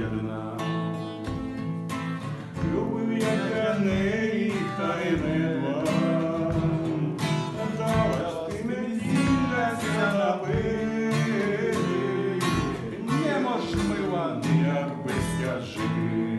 з'єднав. Любив я для неї, та й не два. Дала ти мені зілляся як без скажи.